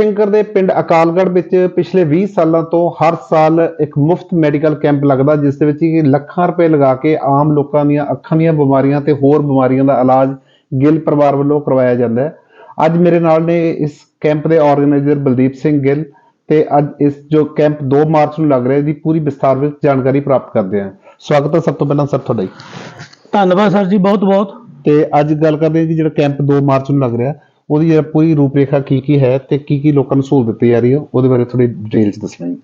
ਗੜਸ਼ੰਕਰ ਦੇ ਪਿੰਡ ਅਕਾਲਗੜ੍ਹ ਵਿੱਚ ਪਿਛਲੇ 20 ਸਾਲਾਂ ਤੋਂ ਹਰ ਸਾਲ ਇੱਕ ਮੁਫਤ ਮੈਡੀਕਲ ਕੈਂਪ ਲੱਗਦਾ ਜਿਸ ਦੇ ਵਿੱਚ ਲੱਖਾਂ ਰੁਪਏ ਲਗਾ ਕੇ ਆਮ ਲੋਕਾਂ ਦੀਆਂ ਅੱਖਾਂ ਦੀਆਂ ਬਿਮਾਰੀਆਂ ਤੇ ਹੋਰ ਬਿਮਾਰੀਆਂ ਦਾ ਇਲਾਜ ਗਿੱਲ ਪਰਿਵਾਰ ਵੱਲੋਂ ਕਰਵਾਇਆ ਜਾਂਦਾ ਹੈ। ਅੱਜ ਮੇਰੇ ਨਾਲ ਨੇ ਇਸ ਕੈਂਪ ਦੇ ਆਰਗੇਨਾਈਜ਼ਰ ਬਲਦੀਪ ਸਿੰਘ ਗਿੱਲ ਤੇ ਅੱਜ ਇਸ ਜੋ ਕੈਂਪ 2 ਮਾਰਚ ਨੂੰ ਲੱਗ ਰਿਹਾ ਹੈ ਦੀ ਪੂਰੀ ਵਿਸਥਾਰ ਵਿੱਚ ਜਾਣਕਾਰੀ ਪ੍ਰਾਪਤ ਕਰਦੇ ਹਾਂ। ਸਵਾਗਤ ਹੈ ਸਭ ਤੋਂ ਪਹਿਲਾਂ ਸਰ ਤੁਹਾਡਾ ਜੀ। ਧੰਨਵਾਦ ਸਰ ਜੀ ਬਹੁਤ ਬਹੁਤ ਤੇ ਅੱਜ ਗੱਲ ਕਰਦੇ ਹਾਂ ਕਿ ਜਿਹੜਾ ਕੈਂਪ 2 ਮਾਰਚ ਨੂੰ ਲੱਗ ਰਿਹਾ ਉਹਦੀ ਜਿਹੜਾ ਪੂਰੀ ਰੂਪਰੇਖਾ ਕੀ ਕੀ ਹੈ ਤੇ ਕੀ ਕੀ ਲੋਕਾਂ ਨੂੰ ਸਹੂਲਤ ਦਿੱਤੀ ਜਾ ਰਹੀ ਹੈ, ਉਹਦੇ ਬਾਰੇ ਥੋੜੀ ਡਿਟੇਲ ਚ ਦੱਸਣਾ ਜੀ।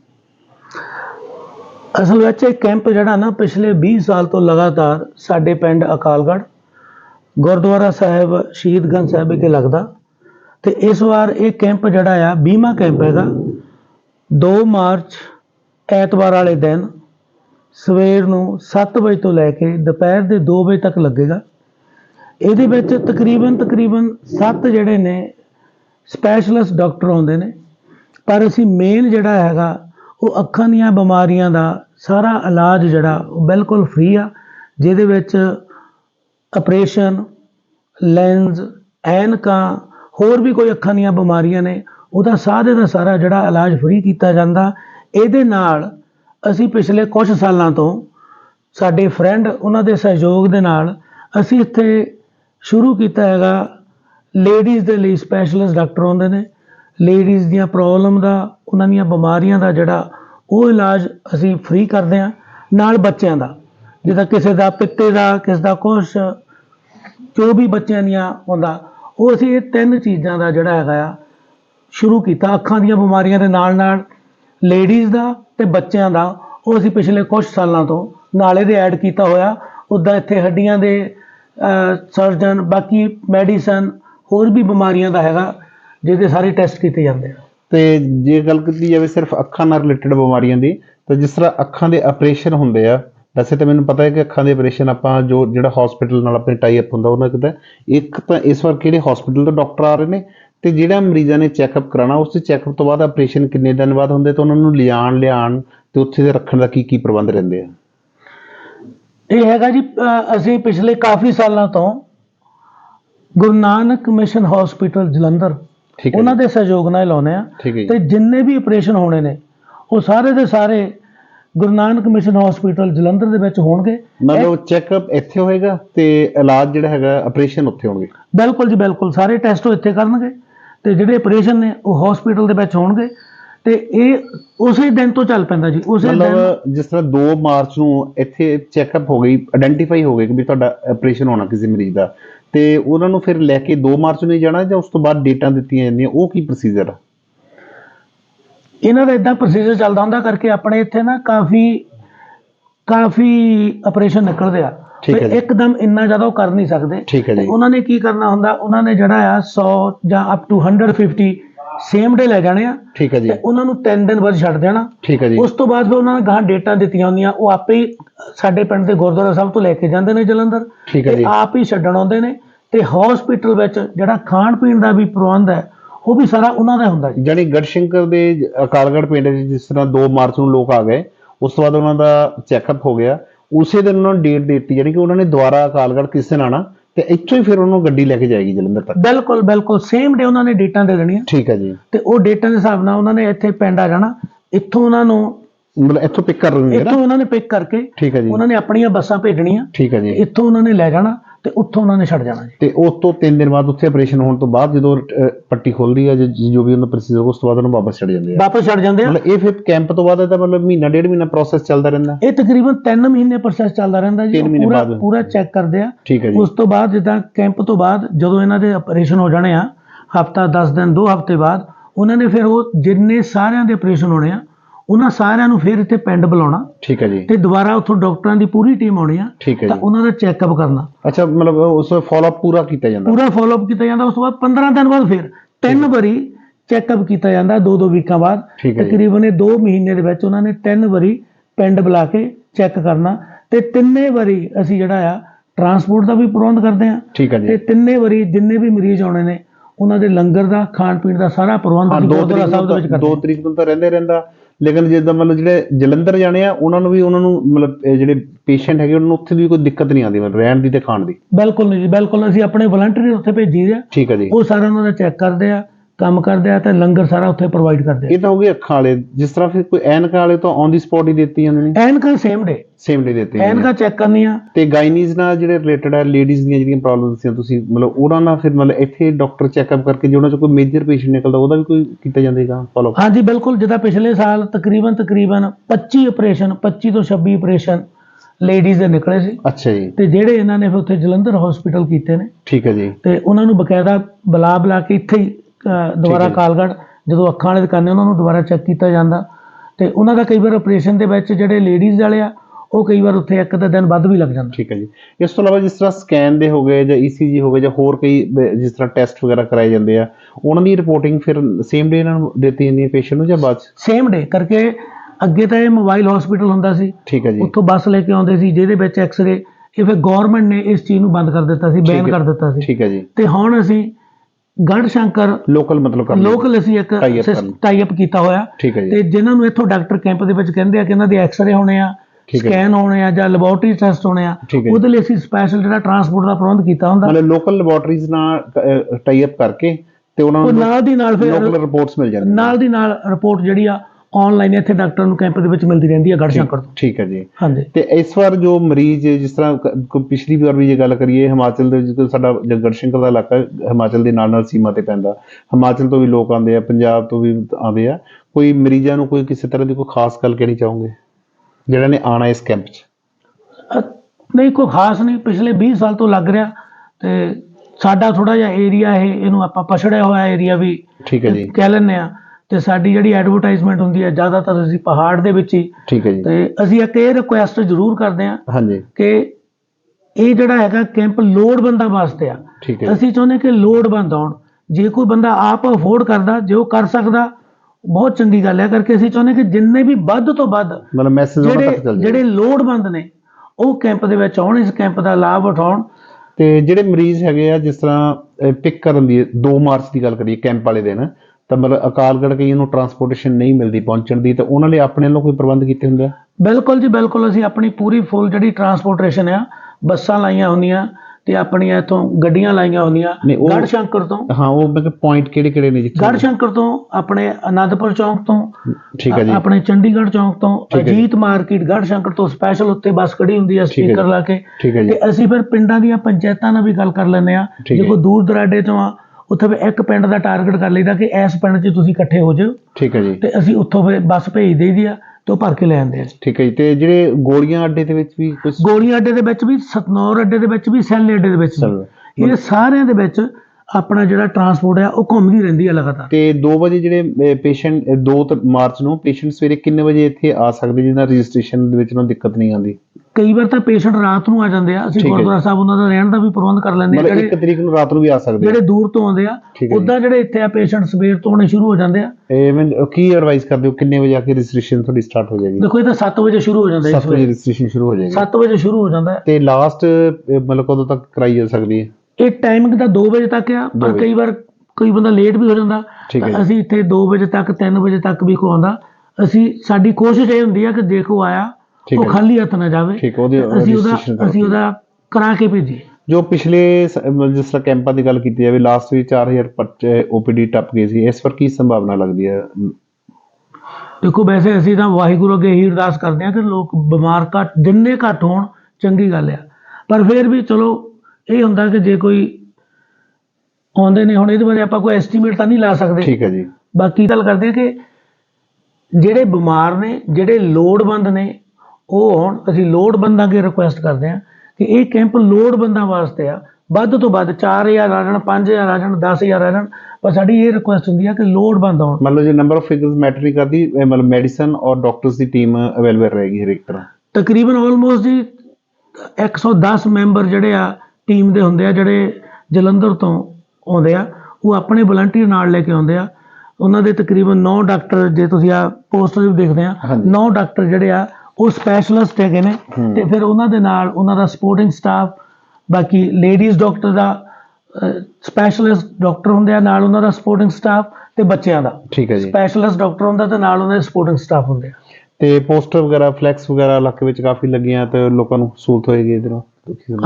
ਅਸਲ ਵਿੱਚ ਇਹ ਕੈਂਪ ਜਿਹੜਾ ਨਾ ਪਿਛਲੇ 20 ਸਾਲ ਤੋਂ ਲਗਾਤਾਰ ਸਾਡੇ ਪਿੰਡ ਅਕਾਲਗੜ੍ਹ, ਗੁਰਦੁਆਰਾ ਸਾਹਿਬ ਸ਼ਹੀਦਗੰਜ ਸਾਹਿਬ ਵਿਖੇ ਲੱਗਦਾ ਤੇ ਇਸ ਵਾਰ ਇਹ ਕੈਂਪ ਜਿਹੜਾ ਆ ਬੀਮਾ ਕੈਂਪ ਹੈਗਾ। 2 ਮਾਰਚ, ਐਤਵਾਰ ਵਾਲੇ ਦਿਨ ਸਵੇਰ ਨੂੰ 7 ਵਜੇ ਤੋਂ ਲੈ ਕੇ ਦੁਪਹਿਰ ਦੇ 2 ਵਜੇ ਤੱਕ ਲੱਗੇਗਾ। ਇਹਦੇ ਵਿੱਚ ਤਕਰੀਬਨ ਤਕਰੀਬਨ 7 ਜਿਹੜੇ ਨੇ ਸਪੈਸ਼ਲਿਸਟ ਡਾਕਟਰ ਆਉਂਦੇ ਨੇ। ਪਰ ਅਸੀਂ ਮੇਨ ਜਿਹੜਾ ਹੈਗਾ, ਉਹ ਅੱਖਾਂ ਦੀਆਂ ਬਿਮਾਰੀਆਂ ਦਾ ਸਾਰਾ ਇਲਾਜ ਜਿਹੜਾ, ਉਹ ਬਿਲਕੁਲ ਫ੍ਰੀ ਆ, ਜਿਹਦੇ ਵਿੱਚ ਆਪਰੇਸ਼ਨ ਲੈਂਸ ਐਨਕਾਂ, ਹੋਰ ਵੀ ਕੋਈ ਅੱਖਾਂ ਦੀਆਂ ਬਿਮਾਰੀਆਂ ਨੇ, ਉਹਦਾ ਸਾਰੇ ਦਾ ਸਾਰਾ ਜਿਹੜਾ ਇਲਾਜ ਫ੍ਰੀ ਕੀਤਾ ਜਾਂਦਾ। ਇਹਦੇ ਨਾਲ ਅਸੀਂ ਪਿਛਲੇ ਕੁਝ ਸਾਲਾਂ ਤੋਂ ਸਾਡੇ ਫਰੈਂਡ ਉਹਨਾਂ ਦੇ ਸਹਿਯੋਗ ਦੇ ਨਾਲ ਅਸੀਂ ਇੱਥੇ ਸ਼ੁਰੂ ਕੀਤਾ ਹੈਗਾ। ਲੇਡੀਜ਼ ਦੇ ਲਈ ਸਪੈਸ਼ਲਿਸਟ ਡਾਕਟਰ ਆਉਂਦੇ ਨੇ। ਲੇਡੀਜ਼ ਦੀਆਂ ਪ੍ਰੋਬਲਮ ਦਾ, ਉਹਨਾਂ ਦੀਆਂ ਬਿਮਾਰੀਆਂ ਦਾ ਜਿਹੜਾ, ਉਹ ਇਲਾਜ ਅਸੀਂ ਫ੍ਰੀ ਕਰਦੇ ਹਾਂ, ਨਾਲ ਬੱਚਿਆਂ ਦਾ। ਜਿੱਦਾਂ ਕਿਸੇ ਦਾ ਪਿੱਤੇ ਦਾ, ਕਿਸੇ ਦਾ ਕੁਛ, ਜੋ ਵੀ ਬੱਚਿਆਂ ਦੀਆਂ ਹੁੰਦਾ, ਉਹ ਅਸੀਂ ਇਹ ਤਿੰਨ ਚੀਜ਼ਾਂ ਦਾ ਜਿਹੜਾ ਹੈਗਾ ਆ, ਸ਼ੁਰੂ ਕੀਤਾ। ਅੱਖਾਂ ਦੀਆਂ ਬਿਮਾਰੀਆਂ ਦੇ ਨਾਲ ਨਾਲ ਲੇਡੀਜ਼ ਦਾ ਤੇ ਬੱਚਿਆਂ ਦਾ, ਉਹ ਅਸੀਂ ਪਿਛਲੇ ਕੁਝ ਸਾਲਾਂ ਤੋਂ ਨਾਲੇ ਦੇ ਐਡ ਕੀਤਾ ਹੋਇਆ। ਉੱਦਾਂ ਇੱਥੇ ਹੱਡੀਆਂ ਦੇ ਸਰਜਨ ਬਾਕੀ ਮੈਡੀਸਨ ਹੋਰ ਵੀ ਬਿਮਾਰੀਆਂ ਦਾ ਹੈਗਾ, ਜਿਹਦੇ ਸਾਰੇ ਟੈਸਟ ਕੀਤੇ ਜਾਂਦੇ ਆ। ਤੇ ਜੇ ਗੱਲ ਕੀਤੀ ਜਾਵੇ ਸਿਰਫ ਅੱਖਾਂ ਨਾਲ ਰਿਲੇਟਡ ਬਿਮਾਰੀਆਂ ਦੀ, ਤਾਂ ਜਿਸ ਤਰ੍ਹਾਂ ਅੱਖਾਂ ਦੇ ਆਪਰੇਸ਼ਨ ਹੁੰਦੇ ਆ, ਵੈਸੇ ਤਾਂ ਮੈਨੂੰ ਪਤਾ ਹੈ ਕਿ ਅੱਖਾਂ ਦੇ ਆਪਰੇਸ਼ਨ ਆਪਾਂ ਜੋ ਜਿਹੜਾ ਹਸਪੀਟਲ ਨਾਲ ਆਪਣੇ ਟਾਈ ਅਪ ਹੁੰਦਾ, ਉਹਨਾਂ ਕਿਤੇ, ਇੱਕ ਤਾਂ ਇਸ ਵਾਰ ਕਿਹੜੇ ਹਸਪੀਟਲ ਤੋਂ ਡਾਕਟਰ ਆ ਰਹੇ ਨੇ, ਤੇ ਜਿਹੜਾ ਮਰੀਜ਼ਾਂ ਨੇ ਚੈੱਕਅਪ ਕਰਾਉਣਾ, ਉਸ ਦੇ ਚੈੱਕਅਪ ਤੋਂ ਬਾਅਦ ਆਪਰੇਸ਼ਨ ਕਿੰਨੇ ਦਿਨ ਬਾਅਦ ਹੁੰਦੇ, ਤਾਂ ਉਹਨਾਂ ਨੂੰ ਲਿਆਉਣ ਲਿਆਉਣ ਤੇ ਉੱਥੇ ਦੇ ਰੱਖਣ ਦਾ ਕੀ ਕੀ ਪ੍ਰਬੰਧ ਰਹਿੰਦੇ ਆ। ਇਹ ਹੈਗਾ ਜੀ ਅਸੀਂ ਪਿਛਲੇ ਕਾਫੀ ਸਾਲਾਂ ਤੋਂ ਗੁਰੂ ਨਾਨਕ ਮਿਸ਼ਨ ਹਸਪੀਟਲ ਜਲੰਧਰ ਉਹਨਾਂ ਦੇ ਸਹਿਯੋਗ ਨਾਲ ਲਾਉਨੇ ਆ ਤੇ ਜਿੰਨੇ ਵੀ ਆਪਰੇਸ਼ਨ ਹੋਣੇ ਨੇ ਉਹ ਸਾਰੇ ਦੇ ਸਾਰੇ ਗੁਰੂ ਨਾਨਕ ਮਿਸ਼ਨ ਹਸਪੀਟਲ ਜਲੰਧਰ ਦੇ ਵਿੱਚ ਹੋਣਗੇ। ਮਤਲਬ ਚੈੱਕਅਪ ਇੱਥੇ ਹੋਏਗਾ ਤੇ ਇਲਾਜ ਜਿਹੜਾ ਹੈਗਾ ਆਪਰੇਸ਼ਨ ਉੱਥੇ ਹੋਣਗੇ? ਬਿਲਕੁਲ ਜੀ ਬਿਲਕੁਲ ਸਾਰੇ ਟੈਸਟ ਉਹ ਇੱਥੇ ਕਰਨਗੇ ਤੇ ਜਿਹੜੇ ਆਪਰੇਸ਼ਨ ਨੇ ਉਹ ਹਸਪੀਟਲ ਦੇ ਵਿੱਚ ਹੋਣਗੇ। ਤੇ ਇਹ ਉਸੇ ਦਿਨ ਤੋਂ ਚੱਲ ਪੈਂਦਾ ਜੀ ਉਸੇ ਦਿਨ ਮਤਲਬ ਜਿਸ ਤਰ੍ਹਾਂ 2 ਮਾਰਚ ਨੂੰ ਇੱਥੇ ਚੈੱਕਅਪ ਹੋ ਗਈ ਆਇਡੈਂਟੀਫਾਈ ਹੋ ਗਈ ਕਿ ਵੀ ਤੁਹਾਡਾ ਆਪਰੇਸ਼ਨ ਹੋਣਾ ਕਿਸੇ ਮਰੀਜ਼ ਦਾ ਤੇ ਉਹਨਾਂ ਨੂੰ ਫਿਰ ਲੈ ਕੇ 2 ਮਾਰਚ ਨੂੰ ਹੀ ਜਾਣਾ ਜਾਂ ਉਸ ਤੋਂ ਬਾਅਦ ਡੇਟਾਂ ਦਿੱਤੀਆਂ ਜਾਂਦੀਆਂ ਉਹ ਕੀ ਪ੍ਰੋਸੀਜਰ ਆ? ਇਹਨਾਂ ਦਾ ਇਦਾਂ ਪ੍ਰੋਸੀਜਰ ਚੱਲਦਾ ਹੁੰਦਾ ਕਰਕੇ ਆਪਣੇ ਇੱਥੇ ਨਾ ਕਾਫੀ ਕਾਫੀ ਆਪਰੇਸ਼ਨ ਨਿਕਲਦੇ ਆ। ਠੀਕ ਹੈ ਜੀ। ਇੱਕਦਮ ਇੰਨਾ ਜ਼ਿਆਦਾ ਉਹ ਕਰ ਨਹੀਂ ਸਕਦੇ। ਠੀਕ ਹੈ ਤੇ ਜੀ। ਉਹਨਾਂ ਨੇ ਕੀ ਕਰਨਾ ਹੁੰਦਾ ਉਹਨਾਂ ਨੇ ਜਿਹੜਾ ਆ 100 ਜਾਂ ਅਪ ਟੂ 150 ਸੇਮ ਡੇ ਲੈ ਜਾਣੇ ਆ। ਠੀਕ ਹੈ ਜੀ। ਤੇ ਉਹਨਾਂ ਨੂੰ 3 ਦਿਨ ਬਾਅਦ ਛੱਡ ਦੇਣਾ। ਠੀਕ ਹੈ ਜੀ। ਉਸ ਤੋਂ ਬਾਅਦ ਫਿਰ ਉਹਨਾਂ ਨੇ ਗਾਂ ਡੇਟਾ ਦਿੱਤੀਆਂ ਹੁੰਦੀਆਂ। ਉਹ ਆਪੇ ਹੀ ਸਾਡੇ ਪਿੰਡ ਦੇ ਗੁਰਦੁਆਰਾ ਸਾਹਿਬ ਤੋਂ ਲੈ ਕੇ ਜਾਂਦੇ ਨੇ ਜਲੰਧਰ। ਠੀਕ ਹੈ ਜੀ। ਆਪ ਹੀ ਛੱਡਣ ਆਉਂਦੇ ਨੇ। ਤੇ ਹਸਪੀਟਲ ਵਿੱਚ ਜਿਹੜਾ ਖਾਣ ਪੀਣ ਦਾ ਵੀ ਪ੍ਰਬੰਧ ਹੈ ਉਹ ਵੀ ਸਾਰਾ ਉਹਨਾਂ ਦਾ ਹੁੰਦਾ ਜੀ। ਜਾਨੀ ਗੜਸ਼ੰਕਰ ਦੇ ਅਕਾਲਗੜ੍ਹ ਪਿੰਡ ਵਿੱਚ ਜਿਸ ਤਰ੍ਹਾਂ 2 ਮਾਰਚ ਨੂੰ ਲੋਕ ਆ ਗਏ ਉਸ ਤੋਂ ਬਾਅਦ ਉਹਨਾਂ ਦਾ ਚੈੱਕਅਪ ਹੋ ਗਿਆ। ਉਸੇ ਦਿਨ ਉਹਨਾਂ ਨੂੰ ਡੇਟ ਦਿੱਤੀ ਜਾਨੀ ਕਿ ਉਹਨਾਂ ਨੇ ਦੁਬਾਰਾ ਅਕਾਲਗੜ੍ਹ ਕਿਸ ਦਿਨ ਆਣਾ ਤੇ ਇੱਥੋਂ ਹੀ ਫਿਰ ਉਹਨੂੰ ਗੱਡੀ ਲੈ ਕੇ ਜਾਏਗੀ ਜਲੰਧਰ ਤੱਕ। ਬਿਲਕੁਲ ਬਿਲਕੁਲ। ਸੇਮ ਡੇ ਉਹਨਾਂ ਨੇ ਡੇਟਾਂ ਦੇ ਦੇਣੀਆਂ। ਠੀਕ ਹੈ ਜੀ। ਤੇ ਉਹ ਡੇਟਾਂ ਦੇ ਹਿਸਾਬ ਨਾਲ ਉਹਨਾਂ ਨੇ ਇੱਥੇ ਪਿੰਡ ਆ ਜਾਣਾ। ਇੱਥੋਂ ਉਹਨਾਂ ਨੂੰ ਮਤਲਬ ਇੱਥੋਂ ਪਿਕ ਕਰ ਲੈਣਗੇ ਇੱਥੋਂ ਉਹਨਾਂ ਨੇ ਪਿਕ ਕਰਕੇ ਠੀਕ ਹੈ ਜੀ। ਉਹਨਾਂ ਨੇ ਆਪਣੀਆਂ ਬੱਸਾਂ ਭੇਜਣੀਆਂ। ਠੀਕ ਹੈ ਜੀ। ਇੱਥੋਂ ਉਹਨਾਂ ਨੇ ਲੈ ਜਾਣਾ। ਤੇ ਉੱਥੋਂ ਉਹਨਾਂ ਨੇ ਛੱਡ ਜਾਣਾ ਜੀ। ਤੇ ਉਸ ਤੋਂ 3 ਦਿਨ ਬਾਅਦ ਉੱਥੇ ਆਪਰੇਸ਼ਨ ਹੋਣ ਤੋਂ ਬਾਅਦ ਜਦੋਂ ਅਹ, ਪੱਟੀ ਖੁੱਲਦੀ ਹੈ ਜੋ ਜੋ ਵੀ ਉਹਨਾਂ ਪ੍ਰੋਸੀਜਰ ਉਸ ਤੋਂ ਬਾਅਦ ਉਹਨੂੰ ਵਾਪਸ ਛੱਡ ਜਾਂਦੇ ਆ। ਵਾਪਸ ਛੱਡ ਜਾਂਦੇ ਆ। ਮਤਲਬ ਇਹ ਫਿਰ ਕੈਂਪ ਤੋਂ ਬਾਅਦ ਇਹਦਾ ਮਤਲਬ ਮਹੀਨਾ ਡੇਢ ਮਹੀਨਾ ਪ੍ਰੋਸੈਸ ਚੱਲਦਾ ਰਹਿੰਦਾ। ਇਹ ਤਕਰੀਬਨ 3 ਮਹੀਨੇ ਪ੍ਰੋਸੈਸ ਚੱਲਦਾ ਰਹਿੰਦਾ ਜੀ। ਤਿੰਨ ਉਹ ਮਹੀਨੇ ਪੂਰਾ ਬਾਅਦ। ਪੂਰਾ ਚੈੱਕ ਕਰਦੇ ਆ। ਠੀਕ ਹੈ ਜੀ। ਉਸ ਤੋਂ ਬਾਅਦ ਜਿੱਦਾਂ ਕੈਂਪ ਤੋਂ ਬਾਅਦ ਜਦੋਂ ਇਹਨਾਂ ਦੇ ਆਪਰੇਸ਼ਨ ਹੋ ਜਾਣੇ ਆ ਹਫਤਾ 10 ਦਿਨ 2 ਹਫ਼ਤੇ ਬਾਅਦ ਉਹਨਾਂ ਨੇ ਫਿਰ ਉਹ ਜਿੰਨੇ ਸਾਰਿਆਂ ਦੇ ਆਪਰੇਸ਼ਨ ਹੋਣੇ ਆ ਉਹਨਾਂ ਸਾਰਿਆਂ ਨੂੰ ਫਿਰ ਇੱਥੇ ਪਿੰਡ ਬੁਲਾਉਣਾ ਠੀਕ ਹੈ ਜੀ। ਤੇ ਦੁਬਾਰਾ ਉੱਥੋਂ ਡਾਕਟਰਾਂ ਦੀ ਪੂਰੀ ਟੀਮ ਆਉਣੀ ਆ ਠੀਕ ਹੈ ਤਾਂ ਉਹਨਾਂ ਦਾ ਚੈੱਕਅਪ ਕਰਨਾ। ਅੱਛਾ ਮਤਲਬ ਉਸ ਫਾਲੋਅਪ ਪੂਰਾ ਕੀਤਾ ਜਾਂਦਾ। ਪੂਰਾ ਫਾਲੋਅਪ ਕੀਤਾ ਜਾਂਦਾ ਉਸ ਤੋਂ ਬਾਅਦ 15 ਦਿਨ ਬਾਅਦ ਫਿਰ ਤਿੰਨ ਵਾਰੀ ਚੈੱਕਅਪ ਕੀਤਾ ਜਾਂਦਾ ਦੋ ਦੋ ਵੀਕਾਂ ਬਾਅਦ। ਤਕਰੀਬਨ ਇਹ 2 ਮਹੀਨੇ ਦੇ ਵਿੱਚ ਉਹਨਾਂ ਨੇ ਤਿੰਨ ਵਾਰੀ ਪਿੰਡ ਬੁਲਾ ਕੇ ਚੈੱਕ ਕਰਨਾ ਤੇ ਤਿੰਨੇ ਵਾਰੀ ਅਸੀਂ ਜਿਹੜਾ ਆ ਟਰਾਂਸਪੋਰਟ ਦਾ ਵੀ ਪ੍ਰਬੰਧ ਕਰਦੇ ਆ ਠੀਕ ਹੈ ਤੇ ਤਿੰਨੇ ਵਾਰੀ ਜਿੰਨੇ ਵੀ ਮਰੀਜ਼ ਆਉਣੇ ਨੇ ਉਹਨਾਂ ਦੇ ਲੰਗਰ ਦਾ ਖਾਣ ਪੀਣ ਦਾ ਸਾਰਾ ਪ੍ਰਬੰਧ ਹਾਂ ਅਸੀਂ 2 ਗੁਰਦੁਆਰਾ ਸਾਹਿਬ ਦੇ ਵਿੱਚ ਨੂੰ ਕਰਦੇ 2 ਹਾਂ। ਤਰੀਕ ਨੂੰ ਤਾਂ ਰਹਿੰਦੇ ਰਹਿੰਦਾ। ਲੇਕਿਨ ਜਿੱਦਾਂ ਮਤਲਬ ਜਿਹੜੇ ਜਲੰਧਰ ਜਾਣੇ ਆ ਉਹਨਾਂ ਨੂੰ ਵੀ ਉਹਨਾਂ ਨੂੰ ਮਤਲਬ ਜਿਹੜੇ ਪੇਸ਼ੈਂਟ ਹੈਗੇ ਉਹਨਾਂ ਨੂੰ ਉੱਥੇ ਵੀ ਕੋਈ ਦਿੱਕਤ ਨਹੀਂ ਆਉਂਦੀ ਮਤਲਬ ਰਹਿਣ ਦੀ ਤੇ ਖਾਣ ਦੀ। ਬਿਲਕੁਲ ਨਹੀਂ ਜੀ ਬਿਲਕੁਲ ਅਸੀਂ ਆਪਣੇ ਵਲੰਟੀਅਰ ਉੱਥੇ ਭੇਜੀ ਦੇ ਆ। ਠੀਕ ਹੈ ਜੀ। ਉਹ ਸਾਰਾ ਉਹਨਾਂ ਦਾ ਚੈੱਕ ਕਰਦੇ ਆ। ਕੰਮ ਕਰਦੇ ਆ ਤੇ ਲੰਗਰ ਸਾਰਾ ਉੱਥੇ ਪ੍ਰੋਵਾਈਡ ਕਰਦੇ ਇਹ ਤਾਂ ਹੋ ਗਏ ਅੱਖਾਂ ਵਾਲੇ ਜਿਸ ਤਰ੍ਹਾਂ ਫਿਰ ਕੋਈ ਐਨਕ ਵਾਲੇ ਤਾਂ ਔਨ ਦੀ ਸਪੌਟ ਹੀ ਦਿੱਤੀ ਜਾਂਦੇ ਨੇ। ਆ ਐਨਕਾਂ ਸੇਮ ਡੇ ਸੇਮ ਡੇ ਦਿੱਤੇ ਜਾਂਦੇ। ਐਨਕਾਂ ਚੈੱਕ ਕਰਨੀਆਂ। ਤੇ ਗਾਇਨੀਜ਼ ਨਾਲ ਜਿਹੜੇ ਰਿਲੇਟਡ ਹੈ ਲੇਡੀਜ਼ ਦੀਆਂ ਜਿਹੜੀਆਂ ਪ੍ਰੋਬਲਮਸ ਸੀ ਤੁਸੀਂ ਮਤਲਬ ਉਹਨਾਂ ਨਾਲ ਫਿਰ ਮਤਲਬ ਇੱਥੇ ਡਾਕਟਰ ਚੈੱਕਅਪ ਕਰਕੇ ਜੇ ਉਹਨਾਂ ਚੋਂ ਕੋਈ ਮੇਜਰ ਪੇਸ਼ੈਂਟ ਨਿਕਲਦਾ ਉਹਦਾ ਵੀ ਕੋਈ ਕੀਤਾ ਜਾਂਦੇਗਾ ਫੋਲੋ ਹਾਂਜੀ ਬਿਲਕੁਲ। ਜਿੱਦਾਂ ਪਿਛਲੇ ਸਾਲ ਤਕਰੀਬਨ ਤਕਰੀਬਨ 25 ਆਪਰੇਸ਼ਨ 25 ਤੋਂ 26 ਆਪਰੇਸ਼ਨ ਲੇਡੀਜ਼ ਦੇ ਨਿਕਲੇ ਸੀ। ਅੱਛਾ ਜੀ। ਤੇ ਜਿਹੜੇ ਇਹਨਾਂ ਨੇ ਫਿਰ ਉੱਥੇ ਜਲੰਧਰ ਹਸਪੀਟਲ ਕੀਤੇ ਨੇ। ਠੀਕ ਹੈ ਜੀ। ਤੇ ਉਹਨਾਂ ਨੂੰ ਬਕਾਇਦਾ ਬੁਲਾ ਬੁਲਾ ਕੇ ਇੱਥੇ ਹੀ ਦੁਬਾਰਾ ਹੈ। ਕਾਲਗੜ੍ਹ ਜਦੋਂ ਅੱਖਾਂ ਵਾਲੇ ਦੁਕਾਨੇ ਉਹਨਾਂ ਨੂੰ ਦੁਬਾਰਾ ਚੈੱਕ ਕੀਤਾ ਜਾਂਦਾ। ਤੇ ਉਹਨਾਂ ਦਾ ਕਈ ਵਾਰ ਆਪਰੇਸ਼ਨ ਦੇ ਵਿੱਚ ਜਿਹੜੇ ਲੇਡੀਜ਼ ਵਾਲੇ ਆ ਉਹ ਕਈ ਵਾਰ ਉੱਥੇ ਇੱਕ ਅੱਧਾ ਦਿਨ ਵੱਧ ਵੀ ਲੱਗ ਜਾਂਦਾ। ਠੀਕ ਹੈ ਜੀ। ਇਸ ਤੋਂ ਇਲਾਵਾ ਜਿਸ ਤਰ੍ਹਾਂ ਸਕੈਨ ਦੇ ਹੋ ਗਏ ਜਾਂ ECG ਹੋ ਗਏ ਜਾਂ ਹੋਰ ਕਈ ਜਿਸ ਤਰ੍ਹਾਂ ਟੈਸਟ ਵਗੈਰਾ ਕਰਾਏ ਜਾਂਦੇ ਆ ਉਹਨਾਂ ਦੀ ਰਿਪੋਰਟਿੰਗ ਫਿਰ ਸੇਮ ਡੇ ਇਹਨਾਂ ਨੂੰ ਦਿੱਤੀ ਜਾਂਦੀ ਹੈ ਪੇਸ਼ੈਂਟ ਨੂੰ ਜਾਂ ਬਾਅਦ ਚ? ਸੇਮ ਡੇ ਕਰਕੇ ਅੱਗੇ ਤਾਂ ਇਹ ਮੋਬਾਈਲ ਹਸਪੀਟਲ ਹੁੰਦਾ ਸੀ। ਠੀਕ ਹੈ ਜੀ। ਉੱਥੋਂ ਬੱਸ ਲੈ ਕੇ ਆਉਂਦੇ ਸੀ ਜਿਹਦੇ ਵਿੱਚ ਐਕਸ-ਰੇ ਇਹ ਫਿਰ ਗਵਰਨਮੈਂਟ ਨੇ ਇਸ ਚੀਜ਼ ਨੂੰ ਬੰਦ ਕਰ ਦਿੱਤਾ ਸੀ ਬੈਨ। ਕਰ ਦਿੱਤਾ ਸੀ। ਠੀਕ ਹੈ ਜੀ। ਤੇ ਹੁਣ ਅਸੀਂ ਗੜ ਸ਼ੰਕਰ ਲੋਕਲ ਮਤਲਬ ਕਰ। ਲੋਕਲ ਅਸੀਂ ਇੱਕ। ਟਾਈ ਅਪ ਕੀਤਾ ਹੋਇਆ ਤੇ ਜਿਨ੍ਹਾਂ ਨੂੰ ਇੱਥੋਂ ਡਾਕਟਰ ਕੈਂਪ ਦੇ ਵਿੱਚ ਕਹਿੰਦੇ ਆ ਕਿ ਇਹਨਾਂ ਦੇ ਐਕਸ-ਰੇ ਹੋਣੇ ਆ। ਸਕੈਨ ਹੋਣੇ ਆ ਜਾਂ ਲੈਬੋਰਟਰੀ ਟੈਸਟ ਹੋਣੇ ਆ। ਉਹਦੇ ਲਈ ਅਸੀਂ ਸਪੈਸ਼ਲ ਜਿਹੜਾ ਟਰਾਂਸਪੋਰਟ ਦਾ ਪ੍ਰਬੰਧ ਕੀਤਾ ਹੁੰਦਾ ਮਤਲਬ ਲੋਕਲ ਲੈਬੋਰਟਰੀਜ਼ ਨਾਲ ਟਾਈ ਅਪ ਕਰਕੇ ਤੇ ਉਹਨਾਂ ਉਹ ਨੂੰ ਨਾਲ ਦੀ ਨਾਲ ਫਿਰ ਲੋਕਲ ਰਿਪੋਰਟਸ ਮਿਲ ਜਾਂਦੀਆਂ ਨਾਲ ਦੀ ਨਾਲ ਰਿਪੋਰਟ ਜਿਹੜੀ ਆ ਆਨਲਾਈਨ ਇੱਥੇ ਡਾਕਟਰ ਨੂੰ ਕੈਂਪ ਦੇ ਵਿੱਚ ਮਿਲਦੀ ਰਹਿੰਦੀ ਆ ਗੜ ਸ਼ੰਕਰ ਤੋਂ। ਠੀਕ ਹੈ ਜੀ। ਹਾਂਜੀ। ਤੇ ਇਸ ਵਾਰ ਜੋ ਮਰੀਜ਼ ਜਿਸ ਤਰ੍ਹਾਂ ਕ- ਪਿਛਲੀ ਵਾਰ ਵੀ ਜੇ ਗੱਲ ਕਰੀਏ ਹਿਮਾਚਲ ਦੇ ਜਿੱਥੇ ਸਾਡਾ ਜਗੜਸ਼ੰਕਰ ਦਾ ਇਲਾਕਾ ਹੈ, ਹਿਮਾਚਲ ਦੇ ਨਾਲ ਨਾਲ ਸੀਮਾ ਤੇ ਪੈਂਦਾ। ਹਿਮਾਚਲ ਤੋਂ ਵੀ ਲੋਕ ਆਉਂਦੇ ਆ ਪੰਜਾਬ ਤੋਂ ਵੀ ਆਉਂਦੇ ਆ। ਕੋਈ ਮਰੀਜ਼ਾਂ ਨੂੰ ਕੋਈ ਕਿਸੇ ਤਰ੍ਹਾਂ ਦੀ ਕੋਈ ਖਾਸ ਗੱਲ ਕਹਿਣੀ ਚਾਹੋਗੇ? ਜਿਹੜਾ ਨੇ ਆਣਾ ਇਸ ਕੈਂਪ 'ਚ? ਅ, ਨਹੀਂ ਕੋਈ ਖਾਸ ਨਹੀਂ। ਪਿਛਲੇ 20 ਸਾਲ ਤੋਂ ਲੱਗ ਰਿਹਾ ਤੇ ਸਾਡਾ ਥੋੜਾ ਜਿਹਾ ਏਰੀਆ ਇਹ ਇਹਨੂੰ ਆਪਾਂ ਪਛੜਿਆ ਹੋਇਆ ਏਰੀਆ ਵੀ ਠੀਕ ਹੈ ਜੀ। ਕਹਿ ਲੈਂਦੇ ਆ। ਤੇ ਸਾਡੀ ਜਿਹੜੀ ਐਡਵਰਟਾਈਜ਼ਮੈਂਟ ਹੁੰਦੀ ਹੈ ਜ਼ਿਆਦਾਤਰ ਅਸੀਂ ਪਹਾੜ ਦੇ ਵਿੱਚ ਹੀ ਠੀਕ ਹੈ ਜੀ। ਤੇ ਅਸੀਂ ਇੱਕ ਇਹ ਰਿਕੁਐਸਟ ਜ਼ਰੂਰ ਕਰਦੇ ਆ ਹਾਂਜੀ। ਕਿ ਇਹ ਜਿਹੜਾ ਹੈਗਾ ਕੈਂਪ ਲੋੜਵੰਦਾਂ ਵਾਸਤੇ ਆ। ਠੀਕ ਹੈ ਅਸੀਂ ਚਾਹੁੰਦੇ ਕਿ ਲੋੜਵੰਦ ਆਉਣ। ਜੇ ਕੋਈ ਬੰਦਾ ਆਪ ਅਫੋਰਡ ਕਰਦਾ ਜੇ ਉਹ ਕਰ ਸਕਦਾ ਬਹੁਤ ਚੰਗੀ ਗੱਲ ਹੈ। ਕਰਕੇ ਅਸੀਂ ਚਾਹੁੰਦੇ ਕਿ ਜਿੰਨੇ ਵੀ ਵੱਧ ਤੋਂ ਵੱਧ ਮਤਲਬ ਮੈਸੇਜ ਉਹਨਾਂ ਜਿਹੜੇ ਤੱਕ ਚੱਲ ਜਿਹੜੇ ਲੋੜਵੰਦ ਨੇ ਉਹ ਕੈਂਪ ਦੇ ਵਿੱਚ ਆਉਣ ਇਸ ਕੈਂਪ ਦਾ ਲਾਭ ਉਠਾਉਣ। ਤੇ ਜਿਹੜੇ ਮਰੀਜ਼ ਹੈਗੇ ਆ ਜਿਸ ਤਰ੍ਹਾਂ ਪਿਕ ਕਰਨ ਦੀ 2 ਮਾਰਚ ਦੀ ਗੱਲ ਕਰੀਏ ਕੈਂਪ ਵਾਲੇ ਦਿਨ ਤਾਂ ਮਤਲਬ ਅਕਾਲਗੜ੍ਹ ਕਈਆਂ ਨੂੰ ਟਰਾਂਸਪੋਰਟੇਸ਼ਨ ਨਹੀਂ ਮਿਲਦੀ ਪਹੁੰਚਣ ਦੀ ਤਾਂ ਉਹਨਾਂ ਲਈ ਆਪਣੇ ਵੱਲੋਂ ਕੋਈ ਪ੍ਰਬੰਧ ਕੀਤੇ ਹੁੰਦੇ ਆ? ਬਿਲਕੁਲ ਜੀ ਬਿਲਕੁਲ। ਅਸੀਂ ਆਪਣੀ ਪੂਰੀ ਫੁੱਲ ਜਿਹੜੀ ਟਰਾਂਸਪੋਰਟੇਸ਼ਨ ਆ ਬੱਸਾਂ ਲਾਈਆਂ ਹੁੰਦੀਆਂ ਤੇ ਆਪਣੀਆਂ ਇੱਥੋਂ ਗੱਡੀਆਂ ਲਾਈਆਂ ਹੁੰਦੀਆਂ ਨਹੀਂ, ਉਹ- ਗੜ ਸ਼ੰਕਰ ਤੋਂ। ਹਾਂ ਉਹ ਮੈਂ ਕਿ ਪੁਆਇੰਟ ਕਿਹੜੇ ਕਿਹੜੇ ਨੇ ਜਿੱਥੇ ਗੜ ਸ਼ੰਕਰ ਤੋਂ ਆਪਣੇ ਅਨੰਦਪੁਰ ਚੌਂਕ ਤੋਂ ਠੀਕ ਹੈ ਜੀ। ਆਪਣੇ ਚੰਡੀਗੜ੍ਹ ਚੌਂਕ ਤੋਂ ਜੀ। ਅਜੀਤ ਮਾਰਕੀਟ ਗੜ ਸ਼ੰਕਰ ਤੋਂ ਸਪੈਸ਼ਲ ਉੱਤੇ ਬੱਸ ਖੜੀ ਹੁੰਦੀ ਹੈ ਸਪੀਕਰ ਜੀ। ਲਾ ਕੇ। ਜੀ। ਤੇ ਅਸੀਂ ਫਿਰ ਪਿੰਡਾਂ ਦੀਆਂ ਪੰਚਾਇਤਾਂ ਨਾਲ ਵੀ ਗੱਲ ਕਰ ਲੈਂਦੇ ਆ ਜੇ। ਕੋਈ ਦੂਰ ਦਰਾਡੇ ਤੋਂ ਆ ਉੱਥੇ ਵੀ ਇੱਕ ਪਿੰਡ ਦਾ ਟਾਰਗੇਟ ਕਰ ਲਈਦਾ ਕਿ ਇਸ ਪਿੰਡ 'ਚ ਤੁਸੀਂ ਇਕੱਠੇ ਹੋ ਜਾਓ ਠੀਕ ਹੈ ਜੀ। ਤੇ ਅਸੀਂ ਉੱਥੋਂ ਫਿਰ ਬੱਸ ਭੇਜ ਦੇਈਦੀ ਆ ਤੇ ਉਹ ਭਰ ਕੇ ਲੈ ਆਉਂਦੇ ਆ। ਠੀਕ ਹੈ ਜੀ ਤੇ ਜਿਹੜੇ ਗੋਲੀਆਂ ਅੱਡੇ ਦੇ ਵਿੱਚ ਵੀ ਕੁਝ ਗੋਲੀਆਂ ਅੱਡੇ ਦੇ ਵਿੱਚ ਵੀ ਸਤਨੌਰ ਅੱਡੇ ਦੇ ਵਿੱਚ ਵੀ ਸੈੱਲ ਅੱਡੇ ਦੇ ਵਿੱਚ ਵੀ। ਇਹ ਸਾਰਿਆਂ ਦੇ ਵਿੱਚ ਆਪਣਾ ਜਿਹੜਾ ਟਰਾਂਸਪੋਰਟ ਆ ਉਹ ਘੁੰਮਦੀ ਰਹਿੰਦੀ ਆ ਲਗਾਤਾਰ। ਤੇ 2 ਵਜੇ ਜਿਹੜੇ ਪੇਸ਼ੈਂਟ 2 ਮਾਰਚ ਨੂੰ ਪੇਸ਼ੈਂਟ ਸਵੇਰੇ ਕਿੰਨੇ ਵਜੇ ਇੱਥੇ ਆ ਸਕਦੇ ਜਿਹਨਾਂ ਰਜਿਸਟ੍ਰੇਸ਼ਨ ਦੇ ਵਿੱਚ ਉਹਨਾਂ ਨੂੰ ਦਿੱਕਤ ਨਹੀਂ ਆਉਂਦੀ? ਕਈ ਵਾਰ ਤਾਂ ਪੇਸ਼ੈਂਟ ਰਾਤ ਨੂੰ ਆ ਜਾਂਦੇ ਆ ਅਸੀਂ ਹੈ। ਗੁਰਦੁਆਰਾ ਸਾਹਿਬ ਉਹਨਾਂ ਦਾ ਰਹਿਣ ਦਾ ਵੀ ਪ੍ਰਬੰਧ ਕਰ ਲੈਂਦੇ ਆ ਜਿਹੜੇ 1 ਤਰੀਕ ਨੂੰ ਰਾਤ ਨੂੰ ਵੀ ਆ ਸਕਦੇ ਆ ਜਿਹੜੇ ਦੂਰ ਤੋਂ ਆਉਂਦੇ ਆ ਹੈ। ਉਦਾਂ ਜਿਹੜੇ ਇੱਥੇ ਆ ਪੇਸ਼ੈਂਟ ਸਵੇਰ ਤੋਂ ਆਉਣੇ ਸ਼ੁਰੂ ਹੋ ਜਾਂਦੇ ਆ ਮੈਂ ਕੀ ਐਡਵਾਈਸ ਕਰਦੇ ਹੋ ਕਿੰਨੇ ਵਜੇ ਆ ਕੇ ਰਜਿਸਟ੍ਰੇਸ਼ਨ ਤੁਹਾਡੀ ਸਟਾਰਟ ਹੋ ਜਾਏਗੀ ਦੇਖੋ ਇਹ ਤਾਂ 7 ਵਜੇ ਸ਼ੁਰੂ ਹੋ ਜਾਂਦਾ 7 ਵਜੇ ਰਜਿਸਟ੍ਰੇਸ਼ਨ ਸ਼ੁਰੂ ਹੋ ਜਾਏਗੀ 7 ਵਜੇ ਸ਼ੁਰੂ ਹੋ ਜਾਂਦਾ ਹੈ। ਤੇ ਲਾਸਟ ਮਤਲਬ ਕਦੋਂ ਤੱਕ ਕਰਾਈ ਜਾ ਸਕਦੀ ਹੈ ਇਹ ਟਾਈਮਿੰਗ ਤਾਂ 2 ਵਜੇ ਤੱਕ ਆ ਦੋ ਪਰ। ਕਈ ਵਾਰ ਕੋਈ ਬੰਦਾ ਲੇਟ ਵੀ ਹੋ ਜਾਂਦਾ ਹੈ। ਅਸੀਂ ਇੱਥੇ 2 ਵਜੇ ਤੱਕ 3 ਵਜੇ ਤੱਕ ਵੀ ਆਉਂਦਾ ਅਸੀਂ ਸਾਡੀ ਕੋਸ਼ਿਸ਼ ਇਹ ਹੁੰਦੀ ਆ ਕਿ ਕੋਈ ਆਇਆ ਠੀਕ ਉਹ ਹੈ ਖਾਲੀ ਹੱਥ ਨਾ ਜਾਵੇ। ਠੀਕ ਉਹਦੀ ਅਸੀਂ ਉਹਦਾ registration ਅਸੀਂ ਉਹਦਾ ਕਰਾ ਕੇ ਭੇਜੀਏ। ਜੋ ਪਿਛਲੇ ਸ- ਮਤਲਬ ਜਿਸ ਤਰ੍ਹਾਂ ਕੈਂਪਾਂ ਦੀ ਗੱਲ ਕੀਤੀ ਜਾਵੇ ਲਾਸਟ ਵੀ 4000 ਬੱਚੇ ਓਪੀਡੀ ਟੱਪ ਗਏ ਸੀ ਇਸ ਵਾਰ ਕੀ ਸੰਭਾਵਨਾ ਲੱਗਦੀ ਹੈ? ਦੇਖੋ ਵੈਸੇ ਅਸੀਂ ਤਾਂ ਵਾਹਿਗੁਰੂ ਅੱਗੇ ਹੀ ਅਰਦਾਸ ਕਰਦੇ ਹਾਂ ਕਿ ਲੋਕ ਬਿਮਾਰ ਘੱਟ ਜਿੰਨੇ ਘੱਟ ਹੋਣ ਚੰਗੀ ਗੱਲ ਆ। ਪਰ ਫਿਰ ਵੀ ਚਲੋ ਇਹ ਹੁੰਦਾ ਕਿ ਜੇ ਕੋਈ ਆਉਂਦੇ ਨੇ ਹੁਣ ਇਹਦੇ ਬਾਰੇ ਆਪਾਂ ਕੋਈ ਐਸਟੀਮੇਟ ਤਾਂ ਨਹੀਂ ਲਾ ਸਕਦੇ। ਠੀਕ ਹੈ ਜੀ। ਬਾਕੀ ਗੱਲ ਕਰਦੇ ਹਾਂ ਕਿ ਜਿਹੜੇ ਬਿਮਾਰ ਨੇ ਜਿਹੜੇ ਲੋੜਵੰਦ ਨੇ ਉਹ ਹੁਣ ਅਸੀਂ ਲੋੜਵੰਦਾਂ ਅੱਗੇ ਰਿਕੁਐਸਟ ਕਰਦੇ ਹਾਂ ਕਿ ਇਹ ਕੈਂਪ ਲੋੜਵੰਦਾਂ ਵਾਸਤੇ ਆ। ਵੱਧ ਤੋਂ ਵੱਧ 4000 ਆ ਜਾਣ 5000 ਆ ਜਾਣ 10000 ਆ ਜਾਣ ਪਰ ਸਾਡੀ ਇਹ ਰਿਕੁਐਸਟ ਹੁੰਦੀ ਆ ਕਿ ਲੋੜਵੰਦ ਆਉਣ ਮਤਲਬ ਜੇ ਨੰਬਰ ਆਫ ਫਿਗਰਸ ਮੈਟਰ ਨਹੀਂ ਕਰਦੀ ਮਤਲਬ ਮੈਡੀਸਨ ਔਰ ਡਾਕਟਰਸ ਦੀ ਟੀਮ ਅਵੇਲੇਬਲ ਰਹੇਗੀ ਹਰ ਇੱਕ ਤਰ੍ਹਾਂ। ਤਕਰੀਬਨ ਆਲਮੋਸਟ ਜੀ 110 ਮੈਂਬਰ ਜਿਹੜੇ ਆ ਟੀਮ ਦੇ ਹੁੰਦੇ ਆ ਜਿਹੜੇ ਜਲੰਧਰ ਤੋਂ ਆਉਂਦੇ ਆ ਉਹ ਆਪਣੇ ਵਲੰਟੀਅਰ ਨਾਲ ਲੈ ਕੇ ਆਉਂਦੇ ਆ। ਉਹਨਾਂ ਦੇ ਤਕਰੀਬਨ 9 ਡਾਕਟਰ ਜੇ ਤੁਸੀਂ ਆ ਪੋਸਟਰ ਵੀ ਦੇਖਦੇ ਆ ਹਾਂਜੀ। 9 ਡਾਕਟਰ ਜਿਹੜੇ ਆ ਉਹ ਸਪੈਸ਼ਲਿਸਟ ਹੈਗੇ ਨੇ। ਤੇ ਫਿਰ ਉਹਨਾਂ ਦੇ ਨਾਲ ਉਹਨਾਂ ਦਾ ਸਪੋਰਟਿੰਗ ਸਟਾਫ ਬਾਕੀ ਲੇਡੀਜ਼ ਡਾਕਟਰ ਦਾ ਸਪੈਸ਼ਲਿਸਟ ਡਾਕਟਰ ਹੁੰਦੇ ਆ ਨਾਲ ਉਹਨਾਂ ਦਾ ਸਪੋਰਟਿੰਗ ਸਟਾਫ ਤੇ ਬੱਚਿਆਂ ਦਾ। ਠੀਕ ਹੈ ਜੀ। ਸਪੈਸ਼ਲਿਸਟ ਡਾਕਟਰ ਹੁੰਦਾ ਤੇ ਨਾਲ ਉਹਨਾਂ ਦੇ ਸਪੋਰਟਿੰਗ ਸਟਾਫ ਹੁੰਦੇ ਆ। ਤੇ ਪੋਸਟਰ ਵਗੈਰਾ ਫਲੈਕਸ ਵਗੈਰਾ ਇਲਾਕੇ ਵਿੱਚ ਕਾਫੀ ਲੱਗੀਆਂ ਤੇ ਲੋਕਾਂ ਨੂੰ ਸਹੂਲਤ ਹੋਏਗੀ ਇਧਰੋਂ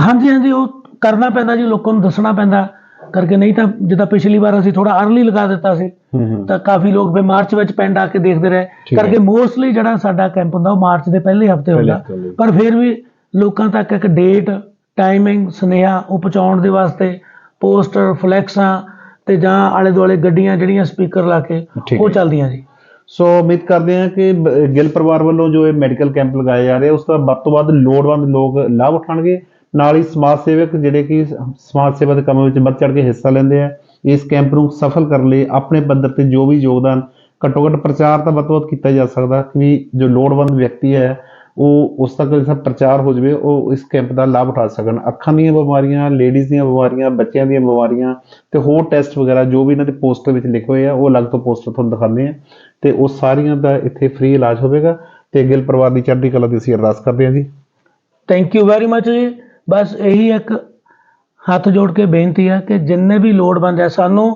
ਹਾਂਜੀ ਹਾਂਜੀ ਉਹ ਕਰਨਾ ਪੈਂਦਾ ਜੀ ਲੋਕਾਂ ਨੂੰ ਦੱਸਣਾ ਪੈਂਦਾ। ਕਰਕੇ ਨਹੀਂ ਤਾਂ ਜਿੱਦਾਂ ਪਿਛਲੀ ਵਾਰ ਅਸੀਂ ਥੋੜਾ ਅਰਲੀ ਲਗਾ ਦਿੱਤਾ ਸੀ ਤਾਂ ਕਾਫੀ ਲੋਕ ਫਿਰ ਮਾਰਚ ਵਿੱਚ ਪਿੰਡ ਆ ਕੇ ਦੇਖਦੇ ਰਹੇ। ਕਰਕੇ ਮੋਸਟਲੀ ਜਿਹੜਾ ਸਾਡਾ ਕੈਂਪ ਹੁੰਦਾ ਉਹ ਮਾਰਚ ਦੇ ਪਹਿਲੇ ਹਫ਼ਤੇ ਹੁੰਦਾ। ਪਰ ਫਿਰ ਵੀ ਲੋਕਾਂ ਤੱਕ ਇੱਕ ਡੇਟ ਟਾਈਮਿੰਗ ਸੁਨੇਹਾ ਉਹ ਪਹੁੰਚਾਉਣ ਦੇ ਵਾਸਤੇ ਪੋਸਟਰ ਫਲੈਕਸਾਂ ਤੇ ਜਾਂ ਆਲੇ ਦੁਆਲੇ ਗੱਡੀਆਂ ਜਿਹੜੀਆਂ ਸਪੀਕਰ ਲਾ ਕੇ ਉਹ। ਚੱਲਦੀਆਂ ਜੀ ਸੋ ਉਮੀਦ ਕਰਦੇ ਹਾਂ ਕਿ ਗਿੱਲ ਪਰਿਵਾਰ ਵੱਲੋਂ ਜੋ ਇਹ ਮੈਡੀਕਲ ਕੈਂਪ ਲਗਾਏ ਜਾ ਰਹੇ ਉਸ ਦਾ ਵੱਧ ਤੋਂ ਵੱਧ ਲੋੜਵੰਦ ਲੋਕ ਲਾਭ ਉਠਾਉਣਗੇ ਨਾਲ ਹੀ ਸਮਾਜ ਸੇਵਕ ਜਿਹੜੇ ਕਿ ਸਮਾਜ ਸੇਵਾ ਦੇ ਕੰਮ ਵਿੱਚ ਵੱਧ ਚੜ ਕੇ ਹਿੱਸਾ ਲੈਂਦੇ ਆ, ਇਸ ਕੈਂਪ ਨੂੰ ਸਫਲ ਕਰਨ ਲਈ ਆਪਣੇ ਪੱਧਰ ਤੇ ਜੋ ਵੀ ਯੋਗਦਾਨ ਘੱਟੋ ਘੱਟ ਪ੍ਰਚਾਰ ਤਾਂ ਵੱਧ ਤੋਂ ਵੱਧ ਕੀਤਾ ਜਾ ਸਕਦਾ ਕਿ ਵੀ ਜੋ ਲੋੜਵੰਦ ਵਿਅਕਤੀ ਹੈ, ਉਹ ਉਸ ਤੱਕ ਇਸ ਪ੍ਰਚਾਰ ਹੋ ਜਾਵੇ, ਉਹ ਇਸ ਕੈਂਪ ਦਾ ਲਾਭ ਉਠਾ ਸਕਣ। ਅੱਖਾਂ ਦੀਆਂ ਬਿਮਾਰੀਆਂ, ਲੇਡੀਜ਼ ਦੀਆਂ ਬਿਮਾਰੀਆਂ, ਬੱਚਿਆਂ ਦੀਆਂ ਬਿਮਾਰੀਆਂ ਤੇ ਹੋਰ ਟੈਸਟ ਵਗੈਰਾ ਜੋ ਵੀ ਇਹਨਾਂ ਦੇ ਪੋਸਟਰ ਵਿੱਚ ਲਿਖੇ ਹੋਏ ਆ, ਉਹ ਅਲੱਗ ਤੋਂ ਪੋਸਟਰ ਤੁਹਾਨੂੰ ਦਿਖਾਉਂਦੇ ਆ ਤੇ ਉਹ ਸਾਰੀਆਂ ਦਾ ਇੱਥੇ ਫ੍ਰੀ ਇਲਾਜ ਹੋਵੇਗਾ ਤੇ ਗਿੱਲ ਪਰਿਵਾਰ ਦੀ ਚੜ੍ਹਦੀ ਕਲਾ ਦੀ ਅਸੀਂ ਅਰਦਾਸ ਕਰਦੇ ਹਾਂ ਜੀ। ਥੈਂਕ ਯੂ ਵੈਰੀ ਮੱਚ ਜੀ। ਬਸ ਇਹੀ ਇੱਕ ਹੱਥ ਜੋੜ ਕੇ ਬੇਨਤੀ ਹੈ ਕਿ ਜਿੰਨੇ ਵੀ ਲੋੜਵੰਦ ਹੈ ਸਾਨੂੰ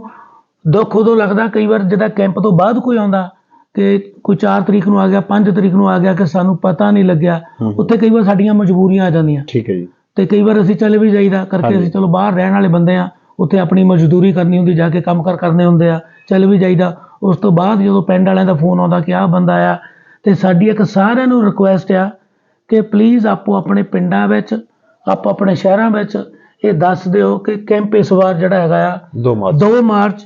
ਦੁੱਖ ਉਦੋਂ ਲੱਗਦਾ ਕਈ ਵਾਰ ਜਿਹਦਾ ਕੈਂਪ ਤੋਂ ਬਾਅਦ ਕੋਈ ਆਉਂਦਾ ਕਿ ਕੋਈ 4 ਤਰੀਕ ਨੂੰ ਆ ਗਿਆ 5 ਤਰੀਕ ਨੂੰ ਆ ਗਿਆ ਕਿ ਸਾਨੂੰ ਪਤਾ ਨਹੀਂ ਲੱਗਿਆ। ਉੱਥੇ ਕਈ ਵਾਰ ਸਾਡੀਆਂ ਮਜਬੂਰੀਆਂ ਆ ਜਾਂਦੀਆਂ ਠੀਕ ਹੈ ਜੀ ਤੇ ਕਈ ਵਾਰ ਅਸੀਂ ਚਲੇ ਵੀ ਜਾਈਦਾ ਕਰਕੇ। ਅਸੀਂ ਚਲੋ ਬਾਹਰ ਰਹਿਣ ਵਾਲੇ ਬੰਦੇ ਆ ਉੱਥੇ ਆਪਣੀ ਮਜ਼ਦੂਰੀ ਕਰਨੀ ਹੁੰਦੀ ਜਾ ਕੇ ਕੰਮ ਕਰ ਕਰਨੇ ਹੁੰਦੇ ਆ ਚਲੇ ਵੀ ਜਾਈਦਾ ਉਸ ਤੋਂ ਬਾਅਦ ਜਦੋਂ ਪਿੰਡ ਵਾਲਿਆਂ ਦਾ ਫੋਨ ਆਉਂਦਾ ਕਿ ਆਹ ਬੰਦਾ ਆ ਤੇ ਸਾਡੀ ਇੱਕ ਸਾਰਿਆਂ ਨੂੰ ਰਿਕੁਐਸਟ ਆ ਕਿ ਪਲੀਜ਼ ਆਪੋ ਆਪਣੇ ਪਿੰਡਾਂ ਵਿੱਚ ਆਪੋ ਆਪਣੇ ਸ਼ਹਿਰਾਂ ਵਿੱਚ ਇਹ ਦੱਸ ਦਿਓ ਕਿ ਕੈਂਪ ਇਸ ਵਾਰ ਜਿਹੜਾ ਹੈਗਾ ਆ 2 ਮਾਰਚ। 2 ਮਾਰਚ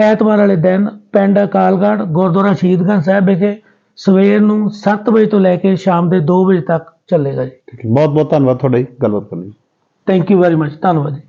ਐਤਵਾਰ ਵਾਲੇ ਦਿਨ ਪਿੰਡ ਅਕਾਲਗੜ੍ਹ ਗੁਰਦੁਆਰਾ ਸ਼ਹੀਦਗੰਜ ਸਾਹਿਬ ਵਿਖੇ ਸਵੇਰ ਨੂੰ 7 ਵਜੇ ਤੋਂ ਲੈ ਕੇ ਸ਼ਾਮ ਦੇ 2 ਵਜੇ ਤੱਕ ਚੱਲੇਗਾ ਜੀ। ਬਹੁਤ ਬਹੁਤ ਧੰਨਵਾਦ ਤੁਹਾਡਾ ਜੀ ਗੱਲਬਾਤ ਕਰਨ ਲਈ। ਥੈਂਕ ਯੂ ਵੈਰੀ ਮਚ ਧੰਨਵਾਦ ਜੀ।